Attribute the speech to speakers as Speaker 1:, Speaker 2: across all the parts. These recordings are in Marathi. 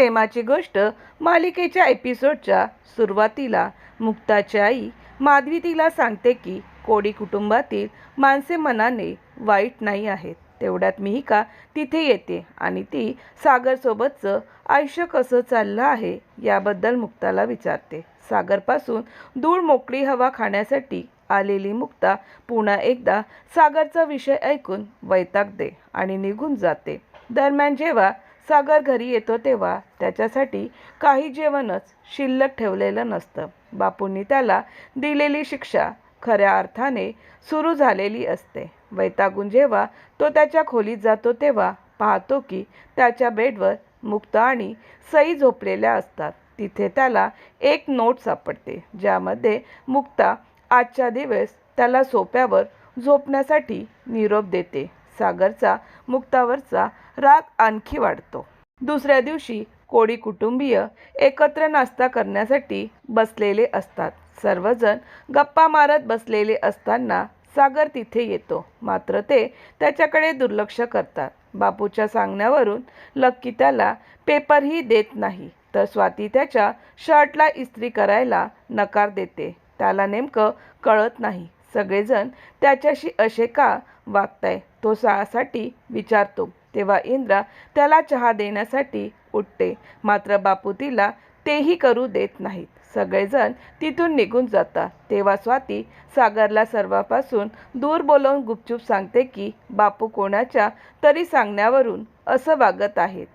Speaker 1: प्रेमाची गोष्ट मालिकेच्या एपिसोडच्या सुरुवातीला मुक्ताची आई माधवी तिला सांगते की कोडी कुटुंबातील माणसे मनाने वाईट नाही आहेत. तेवढ्यात मिहिका तिथे येते आणि ती सागरसोबतचं आयुष्य कसं चाललं आहे याबद्दल मुक्ताला विचारते. सागरपासून दूर मोकळी हवा खाण्यासाठी आलेली मुक्ता पुन्हा एकदा सागरचा विषय ऐकून वैतागते आणि निघून जाते. दरम्यान जेव्हा सागर घरी येतो तेव्हा त्याच्यासाठी काही जेवणच शिल्लक ठेवलेलं नसतं. बापूंनी त्याला दिलेली शिक्षा खऱ्या अर्थाने सुरू झालेली असते. वैतागून जेव्हा तो त्याच्या खोलीत जातो तेव्हा पाहतो की त्याच्या बेडवर मुक्ता आणि सई झोपलेल्या असतात. तिथे त्याला एक नोट सापडते ज्यामध्ये मुक्ता आजच्या दिवस त्याला सोप्यावर झोपण्यासाठी निरोप देते. सागरचा मुक्तावरचा राग आणखी वाढतो. दुसऱ्या दिवशी कोळी कुटुंबीय एकत्र नाश्ता करण्यासाठी बसलेले असतात. सर्वजण गप्पा मारत बसलेले असताना सागर तिथे येतो. मात्र ते त्याच्याकडे दुर्लक्ष करतात. बापूच्या सांगण्यावरून लक्की त्याला पेपरही देत नाही तर स्वाती त्याच्या शर्टला इस्त्री करायला नकार देते. त्याला नेमकं कळत नाही. सगळेजण त्याच्याशी असे का वागताय? तो साठी विचारतो. तेव्हा इंद्रा त्याला चहा देण्यासाठी उठते. मात्र बापू तिला तेही करू देत नाहीत. सगळेजण तिथून निघून जातात. तेव्हा स्वाती सागरला सर्वापासून दूर बोलवून गुपचूप सांगते की बापू कोणाच्या तरी सांगण्यावरून असं वागत आहेत.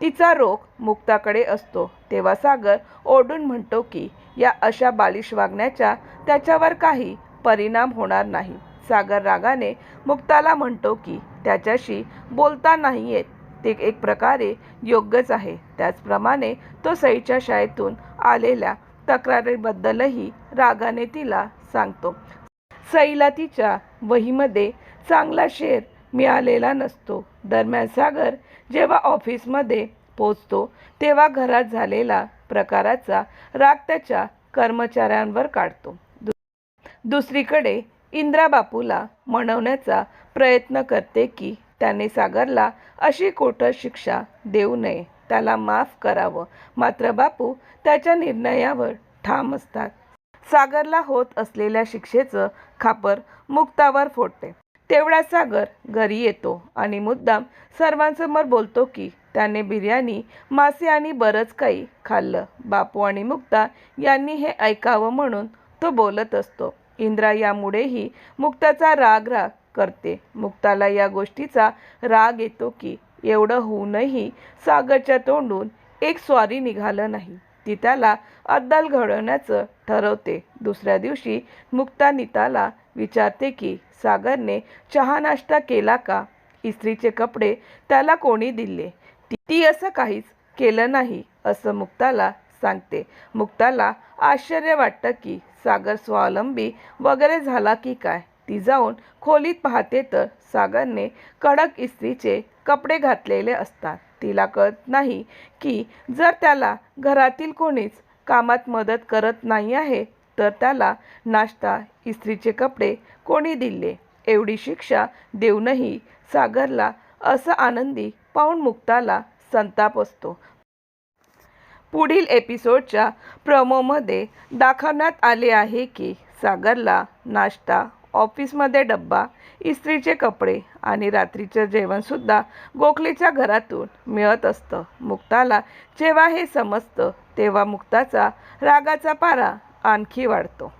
Speaker 1: तिचा रोख मुक्ताकडे असतो. तेव्हा सागर ओढून म्हणतो की या अशा बालिश वागण्याचा त्याच्यावर काही परिणाम होणार नाही. सागर रागाने मुक्ताला म्हणतो की त्याच्याशी बोलता नाही येत. ते एक प्रकारे योग्यच आहे. त्याचप्रमाणे तो सईच्या शाळेतून आलेल्या तक्रारीबद्दलही रागाने तिला सांगतो. सईला तिच्या वहीमध्ये चांगला शेर मिळालेला नसतो. दरम्यान सागर जेव्हा ऑफिसमध्ये पोचतो तेव्हा घरात झालेला प्रकाराचा राग त्याच्या कर्मचाऱ्यांवर काढतो. दुसरीकडे इंद्रा बापूला म्हणवण्याचा प्रयत्न करते की त्याने सागरला अशी कोठर शिक्षा देऊ नये. त्याला माफ करावं. मात्र बापू त्याच्या निर्णयावर ठाम असतात. सागरला होत असलेल्या शिक्षेचं खापर मुक्तावर फोडते. तेवढा सागर घरी येतो आणि मुद्दाम सर्वांसमोर बोलतो की त्याने बिर्याणी मासे आणि बरंच काही खाल्लं. बापू आणि मुक्ता यांनी हे ऐकावं म्हणून तो बोलत असतो. इंद्रा यामुळेही मुक्ताचा राग राग करते. मुक्ताला या गोष्टीचा राग येतो की एवढं होऊनही सागरच्या तोंडून एक स्वारी निघालं नाही. ती त्याला अद्दल घडवण्याचं ठरवते. दुसऱ्या दिवशी मुक्ता नीताला विचारते की सागरने चहा नाश्ता केला का? इस्त्रीचे कपडे त्याला कोणी दिले? ती असं काहीच केलं नाही असं मुक्ताला सांगते. मुक्ताला आश्चर्य वाटतं की सागर स्वावलंबी वगैरे झाला की काय? ती जाऊन खोलीत पाहते तर सागरने कडक इस्त्रीचे कपडे घातलेले असतात. तिला कळत नाही की जर त्याला घरातील कोणीच कामात मदत करत नाही आहे तर त्याला नाश्ता इस्त्रीचे कपडे कोणी दिले? एवढी शिक्षा देऊनही सागरला असं आनंदी पाहून मुक्ताला संताप असतो. पुढील एपिसोडच्या प्रमोमध्ये दाखवण्यात आले आहे की सागरला नाश्ता ऑफिसमध्ये डब्बा इस्त्रीचे कपडे आणि रात्रीचं जेवणसुद्धा गोखलेच्या घरातून मिळत असतं. मुक्ताला जेव्हा हे समजतं तेव्हा मुक्ताचा रागाचा पारा आणखी वाढतो.